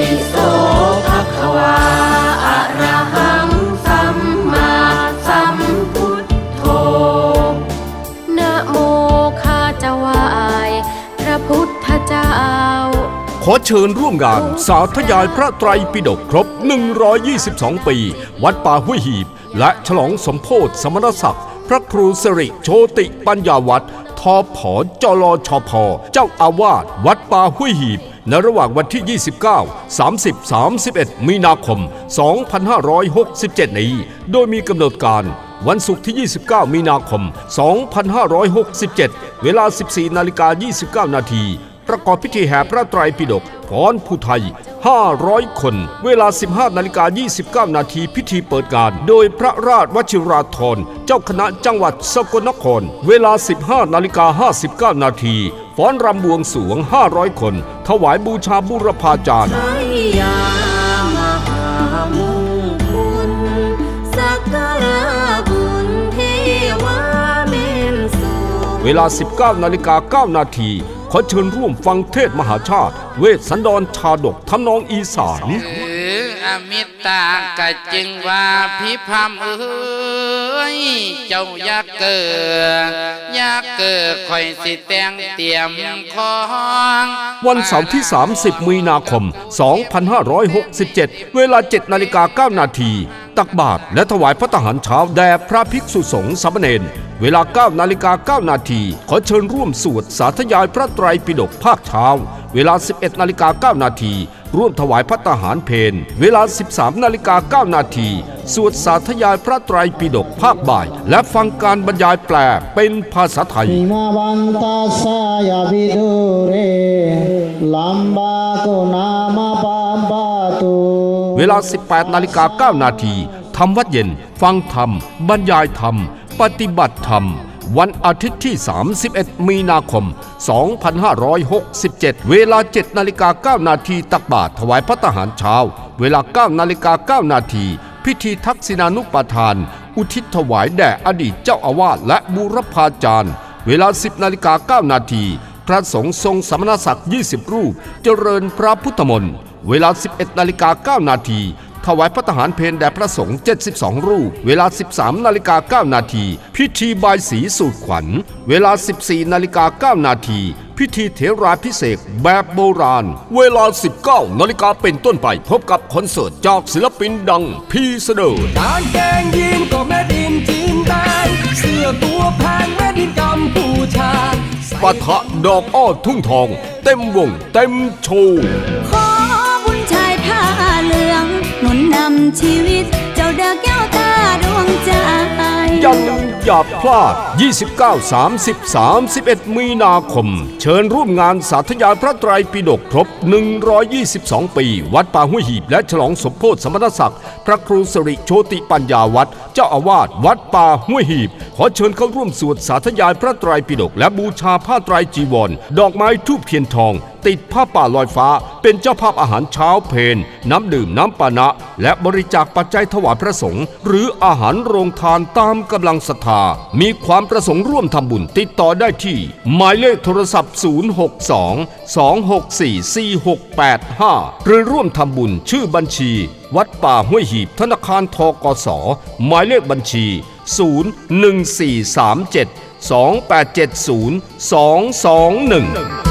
ติโสภคะวาอะระหังสัมมาสัมพุทโธนะโมข้าจะไหวายพระพุทธเจ้า ขอเชิญร่วมงานสาธยายพระไตรปิฎกครบ 122 ปี วัดป่าห้วยหีบ และฉลองสมโพธิสมณศักดิ์พระครูสิริโชติปัญญาวัดทอผอจลชพเจ้าอาวาสวัดป่าห้วยหีบ ในระหว่างวันที่ 29 30 31 มีนาคม 2567 นี้ โดยมีกำหนดการวันศุกร์ที่ 29 มีนาคม 2567 เวลา 14 นาฬิกา 29 นาที ประกอบพิธีแห่พระไตรปิฎกพรผู้ไทย 500 คน เวลา 15นาฬิกา29 นาทีพิธีเปิดงาน โดยพระราชวชิราธรเจ้าคณะจังหวัดสกลนคร เวลา 15นาฬิกา59 นาทีฟ้อนรำบวงสรวง 500 คน ถวายบูชาบุรพาจารย์ไทยามหามงคลสักการะบุญเทวาเมนสุขเวลา 19นาฬิกา9นาที ขอเชิญร่วมฟังเทศน์มหาชาติ เวสสันดรชาดกทำนองอีสานเอออมิตากะจึงว่าพิพามเอ้ยเจ้าอยากเกิดอยากเกิดคอยสิแต่งเตรียมของวันเสาร์ที่ 30 มีนาคม 2567 เวลา 7 นาฬิกา 9 นาที ตักบาตรและถวายพระทหารเช้าแด่พระภิกษุสงฆ์สามเณรเวลา9นาฬิกา9นาทีขอเชิญร่วมสวดสาธยายพระไตรปิฎกภาคเช้า เวลา 11นาฬิกา9นาทีร่วมถวายพระทหารเพนเวลา 13นาฬิกา9นาทีสวดสาธยายพระไตรปิฎกภาคบ่าย และฟังการบรรยายแปลเป็นภาษาไทย 18นาฬิกา9นาทีทำวัดเย็น ฟังธรรม บรรยายธรรม ปฏิบัติธรรม วันอาทิตย์ที่ 31 มีนาคม 2567 เวลา 7 นาฬิกา 9 นาทีตักบาตรถวายพระทหารเช้า เวลา 9 นาฬิกา 9 นาทีพิธีทักษิณานุปทาน อุทิศถวายแด่อดีตเจ้าอาวาสและบูรพาจารย์ เวลา 10 นาฬิกา 9 นาทีพระสงฆ์ทรงสมณศักดิ์ 20 รูป เจริญพระพุทธมนต์ เวลา 11นาฬิกา9นาทีถวายพระทหารเพนแด่พระสงฆ์ 72 รูป เวลา 13 นาฬิกา 9 นาที พิธีบายสีสูตรขวัญ เวลา 14 นาฬิกา 9 นาที พิธีเทราพิเศษกแบบโบราณ เวลา 19 นาฬิกาเป็นต้นไปพบกับคอนเสิร์ตจากศิลปินดังพีเสเดอร์กางเกงยีนก็แม่ดินจีนได้เสื้อตัวแพงแม่ดินกัมพูชาปะทะดอกอ้อทุ่งทอง เต็มวงเต็มโชว์ ชีวิต เจ้าเด็กแก้วตาดวงใจอย่าลืมอย่าพลาด 29 30 31 มีนาคม เชิญร่วมงานสาธยายพระไตรปิฎกครบ 122 ปี วัดป่าห้วยหีบ และฉลองสมโพธิสมณศักดิ์ พระครูสริโชติปัญญาวัด เจ้าอาวาสวัดป่าห้วยหีบ ขอเชิญเข้าร่วมสวดสาธยายพระไตรปิฎกและบูชาผ้าไตรจีวร ดอกไม้ทูบเทียนทอง ติดผ้าป่าลอยฟ้า เป็นเจ้าภาพอาหารเช้าเพนน้ำดื่มน้ำปานะ และบริจาคปัจจัยถวายพระสงฆ์หรืออาหารโรงทานตามกำลังศรัทธา มีความประสงค์ร่วมทำบุญติดต่อได้ที่ หมายเลขโทรศัพท์ 062 264 4685 หรือร่วมทำบุญชื่อบัญชี วัดป่าห้วยหีบธนาคารทกส หมายเลขบัญชี 01437 2870 221